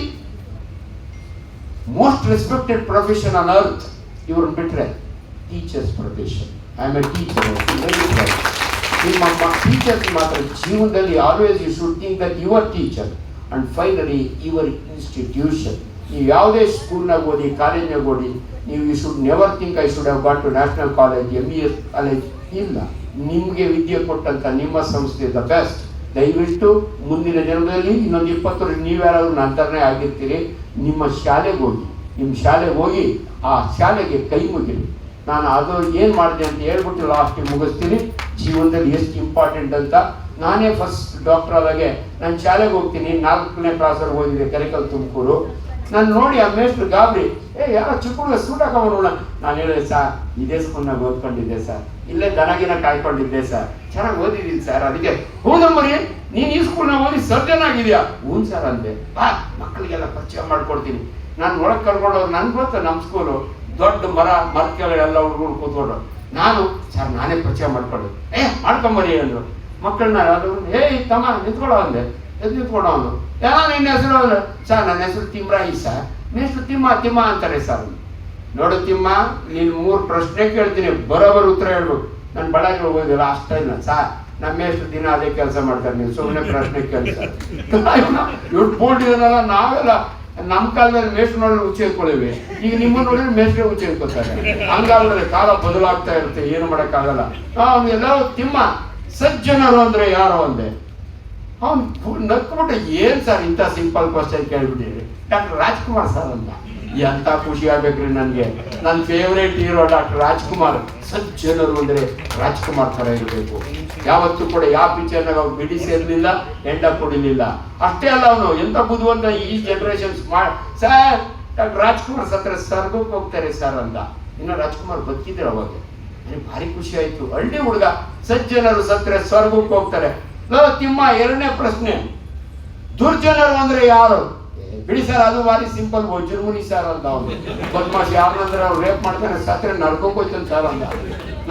most respected profession on earth ಇವ್ರನ್ನ ಬಿಟ್ರೆ teachers profession I am a teacher ನಿಮ್ಮ ಟೀಚರ್ಸ್ ಮಾತ್ರ ಜೀವನದಲ್ಲಿ always you should think that your teacher and finally your institution ನೀವು ಯಾವುದೇ ಸ್ಕೂಲ್ನಾಗ ಓದಿ, ಕಾಲೇಜ್ನಾಗ ಓಡಿ ನೀವು you should never think I should have got to national college M E S college ಇಲ್ಲ. ನಿಮಗೆ ವಿದ್ಯೆ ಕೊಟ್ಟಂಥ ನಿಮ್ಮ ಸಂಸ್ಥೆ ದ ಬೆಸ್ಟ್ ದಯವಿಟ್ಟು ಮುಂದಿನ ದಿನದಲ್ಲಿ ಇನ್ನೊಂದು ಇಪ್ಪತ್ತು ವರ್ಷ ನೀವ್ಯಾರಾದ್ರೂ ನಂತರನೇ ಆಗಿರ್ತೀರಿ, ನಿಮ್ಮ ಶಾಲೆಗೆ ಹೋಗಿ. ನಿಮ್ಮ ಶಾಲೆಗೆ ಹೋಗಿ, ಆ ಶಾಲೆಗೆ ಕೈ ಮುಗಿರಿ. ನಾನು ಅದು ಏನು ಮಾಡಿದೆ ಅಂತ ಹೇಳ್ಬಿಟ್ಟು ಲಾಸ್ಟಿಗೆ ಮುಗಿಸ್ತೀನಿ. ಜೀವನದಲ್ಲಿ ಎಷ್ಟು ಇಂಪಾರ್ಟೆಂಟ್ ಅಂತ. ನಾನೇ ಫಸ್ಟ್ ಡಾಕ್ಟರ್ ಆದಾಗೆ ನಾನು ಶಾಲೆಗೆ ಹೋಗ್ತೀನಿ. ನಾಲ್ಕನೇ ಕ್ಲಾಸಲ್ಲಿ ಹೋಗಿದ್ದೆ ಕೆರೆಕಲ್ ತುಮಕೂರು. ನಾನು ನೋಡಿ ಆ ಮೇಷ್ಟ್ರು ಗಾಬರಿ. ಏ, ಯಾರೋ ಚಿಕ್ಕ ಸೂಟ್ ಹಾಕೊಂಡ್ಬಿಡೋಣ ನಾನು ಹೇಳಿದೆ, ಸರ್, ಇದೇ ಸ್ಕೂಲ್ನಾಗ ಓದ್ಕೊಂಡಿದ್ದೆ, ಸರ್. ಇಲ್ಲೇ ದನಗಿನ ಕಾಯ್ಕೊಂಡಿದ್ದೆ, ಸರ್. ಚೆನ್ನಾಗಿ ಓದಿದ್ದೀನಿ ಸರ್. ಅದಕ್ಕೆ ಹೌದಮ್ಮರಿ ನೀನು ಈ ಸ್ಕೂಲ್ನ ಓದಿ ಸರ್ಜನ್ ಆಗಿದೆಯಾ? ಹ್ಞೂ ಸರ್, ಅಂದೆ. ಬಾ, ಮಕ್ಕಳಿಗೆಲ್ಲ ಪರಿಚಯ ಮಾಡ್ಕೊಡ್ತೀನಿ. ನಾನು ಒಳಗೆ ಕರ್ಕೊಂಡವ್ರು ನನ್ಗೆ ಗೊತ್ತು ನಮ್ಮ ಸ್ಕೂಲು ದೊಡ್ಡ ಮರ ಮರ ಕೆಳಗೆ ಎಲ್ಲ ಹುಡುಗರು ಕೂತ್ಕೊಂಡು, ನಾನು, ಸರ್, ನಾನೇ ಪರಿಚಯ ಮಾಡ್ಕೊಂಡು ಏ ಮಾಡ್ಕೊಂಬರಿ ಅಂದ್ರು. ಮಕ್ಕಳನ್ನ ಅದು ಹೇ, ತಮ್ಮ, ನಿಂತ್ಕೊಳ್ಳೋ ಅಂದೆ. ಎದ್ದು ನಿಂತ್ಕೊಳ್ಳೋ ಅವನು. ಯಾ ನಿನ್ನ ಹೆಸರು? ಅಂದ್ರೆ. ಸರ್, ನನ್ನ ಹೆಸರು ತಿಮ್ರಾಯಿ ಸರ್. ನಿನ್ನ ಹೆಸರು ತಿಮ್ಮ ತಿಮ್ಮ ಅಂತಾರೆ, ಸರ್. ನೋಡು ತಿಮ್ಮ, ನೀನು ಮೂರು ಪ್ರಶ್ನೆ ಕೇಳ್ತೀನಿ. ಬರೋಬರ್ ಉತ್ತರ ಹೇಳ್ಬೇಕು. ನಾನು ಬಳ್ಳಾರಿ ಹೋಗೋದಿಲ್ಲ ಅಷ್ಟೇ ಇಲ್ಲ ಸರ್, ನಮ್ಮ ಎಷ್ಟು ದಿನ ಅದೇ ಕೆಲಸ ಮಾಡ್ತಾರೆ. ನೀವು ಸುಮ್ಮನೆ ಪ್ರಶ್ನೆ ಕೇಳ್ತಾರೆ ಇವ್ರು ಬೋಲ್ಡ್ ಇದನ್ನಲ್ಲ ನಾವೆಲ್ಲ ನಮ್ಮ ಕಾಲದಲ್ಲಿ ಮೇಷ್ಟ್ರು ನೋಡಿದ್ರೆ ಹುಚ್ಚಿ ಇಟ್ಕೊಳ್ಳಿವಿ ಈಗ ನಿಮ್ಮ ನೋಡಿದ್ರೆ ಮೇಷ್ಟ್ರೆ ಹುಚ್ಚಿ ಇಟ್ಕೊತಾರೆ ಹಂಗಾಗಲ್ಲ ಕಾಲ ಬದಲಾಗ್ತಾ ಇರುತ್ತೆ, ಏನು ಮಾಡೋಕ್ಕಾಗಲ್ಲ. ಅವನ್ನೆಲ್ಲ ತಿಮ್ಮ. ಸಜ್ಜನರು ಅಂದ್ರೆ ಯಾರು ಅಂದೆ ಅವ್ನು ನಕ್ಬಿಟ್ಟು ಏನ್ ಸರ್ ಇಂಥ ಸಿಂಪಲ್ ಕ್ವಶನ್ ಕೇಳ್ಬಿಟ್ಟಿರಿ ಡಾಕ್ಟರ್ ರಾಜ್ಕುಮಾರ್ ಸರ್ ಅಂತ. ಎಂತ ಖುಷಿ ಆಗ್ಬೇಕ್ರಿ ನನಗೆ? ನನ್ನ ಫೇವ್ರೇಟ್ ಹೀರೋ ಡಾಕ್ಟರ್ ರಾಜ್ಕುಮಾರ್. ಸಜ್ಜನರು ಅಂದ್ರೆ ರಾಜ್ಕುಮಾರ್ ತರ ಇರಬೇಕು. ಯಾವತ್ತೂ ಕೂಡ ಯಾವ ಪಿಕ್ಚರ್ನಾಗ ಅವ್ರು ಬಿಡಿ ಸೇರ್ಲಿಲ್ಲ ಎಂಡ ಕೊಡಿಲಿಲ್ಲ. ಅಷ್ಟೇ ಅಲ್ಲ ಅವನು, ಎಂತ ಬುದ್ಧಿವಂತ ಈ ಜನರೇಷನ್ ಸರ್, ಡಾಕ್ಟರ್ ರಾಜ್ಕುಮಾರ್ ಸತ್ರ ಸರ್ಗಕ್ಕೆ ಹೋಗ್ತಾರೆ ಸರ್ ಅಂತ. ಇನ್ನು ರಾಜ್ಕುಮಾರ್ ಬದುಕಿದ್ರು ಅವಾಗ. ನನಗೆ ಭಾರಿ ಖುಷಿ ಆಯ್ತು. ಹಳ್ಳಿ ಹುಡುಗ ಸಜ್ಜನರು ಸತ್ರ ಸ್ವರ್ಗಕ್ಕೆ ಹೋಗ್ತಾರೆ. ತಿಮ್ಮ, ಎರಡನೇ ಪ್ರಶ್ನೆ. ದುರ್ಜನರು ಅಂದ್ರೆ ಯಾರು? ಬಿಡಿ ಸರ್, ಅದು ಭಾರಿ ಸಿಂಪಲ್ ಜರ್ಮನಿ ಸರ್ ಅಂತ ಅವನು ಬದ್ಮಾಶ್ ಯಾರನ್ನಂದ್ರೆ ಅವ್ರು ರೇಪ್ ಮಾಡ್ತಾರೆ ಸತ್ರೆ ನಡ್ಕೊಂಡ್ ಸರ್ ಅಂತ.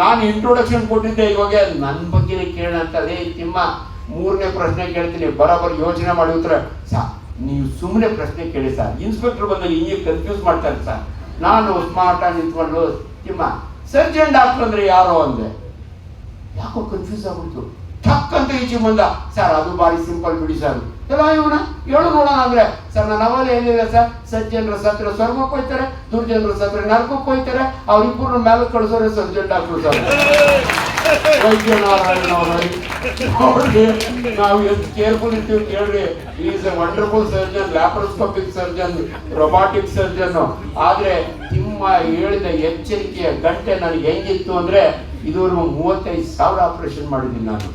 ನಾನು ಇಂಟ್ರೊಡಕ್ಷನ್ ಕೊಟ್ಟಿದ್ದೆ ಇವಾಗ ನನ್ನ ಬಗ್ಗೆನೇ ಕೇಳ ಅಂತ. ಅದೇ ತಿಮ್ಮ, ಮೂರನೇ ಪ್ರಶ್ನೆ ಕೇಳ್ತೀನಿ, ಬರೋಬ್ಬರಿ ಯೋಚನೆ ಮಾಡಿ ಉತ್ತರ. ಸರ್, ನೀವು ಸುಮ್ಮನೆ ಪ್ರಶ್ನೆ ಕೇಳಿ ಸರ್. ಇನ್ಸ್ಪೆಕ್ಟರ್ ಬಂದಾಗ ಹಿಂಗೆ ಕನ್ಫ್ಯೂಸ್ ಮಾಡ್ತಾರೆ ಸರ್. ನಾನು ಸ್ಮಾರ್ಟ್ ಆಗಿ ನಿಂತ್ಕೊಂಡು, ತಿಮ್ಮ ಸರ್ಜನ್ ಡಾಕ್ಟರ್ ಅಂದ್ರೆ ಯಾರು ಅಂದೆ. ಯಾಕೋ ಕನ್ಫ್ಯೂಸ್ ಆಗ್ಬಿಡ್ತು. ಟಕ್ ಅಂತ ಈಚೆ ಬಂದ. ಸರ್, ಅದು ಭಾರಿ ಸಿಂಪಲ್ ಬಿಡಿ ಸರ್. ಹೇಳು ನೋಡೋಣ ಅಂದ್ರೆ ಸರ್ ನನ್ನ ಅವಲೇ ಏನಿಲ್ಲ ಸರ್. ಸಜ್ಜನರ ಸತ್ರ ಸ್ವರ್ಗಕ್ಕೆ ಹೋಯ್ತಾರೆ ದುರ್ಜನರ ಸತ್ರ ನರಕಕ್ಕೆ ಹೋಯ್ತಾರೆ ಅವ್ರಿಬ್ಬರು ಮೇಲೆ ಕಳಿಸೋರೆ ಸರ್ಜನ್ ಡಾಕ್ಟರ್ ಸರ್. ವೈದ್ಯನಾರಾಯಣ ನಾವು ಎಷ್ಟು ಕೇರ್ಫುಲ್ ಇರ್ತೀವಿ ಕೇಳ್ರಿ is a wonderful surgeon laparoscopic surgeon robotic surgeon ಆದ್ರೆ ನಿಮ್ಮ ಹೇಳಿದ ಎಚ್ಚರಿಕೆಯ ಗಂಟೆ ನನಗೆ ಹೆಂಗಿತ್ತು ಅಂದ್ರೆ, ಇದುವರೆಗೂ ಮೂವತ್ತೈದು ಸಾವಿರ ಆಪರೇಷನ್ ಮಾಡಿದ್ದೀನಿ ನಾನು.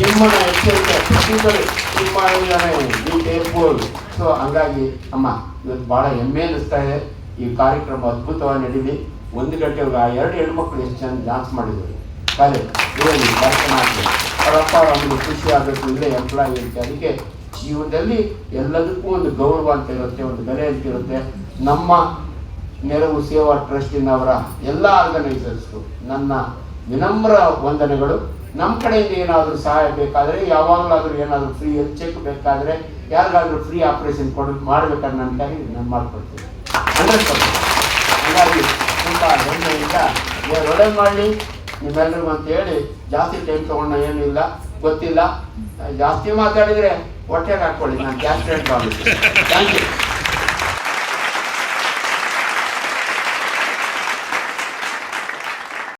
ಪ್ರತಿಗಳು ತಿಮ್ಮ ಹೇಳಿದಾನೆ ಈ ಕೇರ್ಫುಲ್ ಸೊ ಹಂಗಾಗಿ ಅಮ್ಮ ಇವತ್ತು ಭಾಳ ಹೆಮ್ಮೆ ಅನಿಸ್ತಾ ಇದೆ ಈ ಕಾರ್ಯಕ್ರಮ ಅದ್ಭುತವಾಗಿ ನಡೀಲಿ ಒಂದು ಗಂಟೆಗೆ ಆ ಎರಡು ಹೆಣ್ಮಕ್ಳು ಎಷ್ಟು ಜನ ಡ್ಯಾನ್ಸ್ ಮಾಡಿದ್ರು ಕಾಲೇಜ್ ಇರಲಿ ಭರತನಾಟ್ಯ ಅವರಪ್ಪ ಅವನಿಗೆ ಖುಷಿ ಆಗಬೇಕು ಇಲ್ಲೇ ಎಂಪ್ಲಾಯ್ ಇರುತ್ತೆ ಅದಕ್ಕೆ ಜೀವನದಲ್ಲಿ ಎಲ್ಲದಕ್ಕೂ ಒಂದು ಗೌರವ ಅಂತ ಇರುತ್ತೆ ಒಂದು ಬೆಲೆ ಅಂತ ಇರುತ್ತೆ ನಮ್ಮ ನೆರವು ಸೇವಾ ಟ್ರಸ್ಟಿನವರ ಎಲ್ಲ ಆರ್ಗನೈಸರ್ಸ್ಗೂ ನನ್ನ ವಿನಮ್ರ ವಂದನೆಗಳು ನಮ್ಮ ಕಡೆಯಿಂದ ಏನಾದರೂ ಸಹಾಯ ಬೇಕಾದರೆ, ಯಾವಾಗಲಾದರೂ ಏನಾದರೂ ಫ್ರೀ ಚೆಕ್ ಬೇಕಾದರೆ, ಯಾರಿಗಾದರೂ ಫ್ರೀ ಆಪರೇಷನ್ ಕೊಡ, ಮಾಡಬೇಕಾದ್ರೆ ನನ್ನ ಕೈ ನಾನು ಮಾಡಿಕೊಡ್ತೀನಿ. ಹಾಗಾಗಿ ತುಂಬ ಹೆಮ್ಮೆಯಿಂದ ಒಳ್ಳೆ ಮಾಡಲಿ ನಿಮ್ಮೆಲ್ಲರಿಗೂ ಅಂತ ಹೇಳಿ, ಜಾಸ್ತಿ ಟೈಮ್ ತೊಗೊಂಡ ಇಲ್ಲ, ಗೊತ್ತಿಲ್ಲ. ಜಾಸ್ತಿ ಮಾತಾಡಿದರೆ ಹೊಟ್ಟೆಗೆ ಹಾಕ್ಕೊಳ್ಳಿ, ನಾನು ಜಾಸ್ತಿ ಥ್ಯಾಂಕ್ ಯು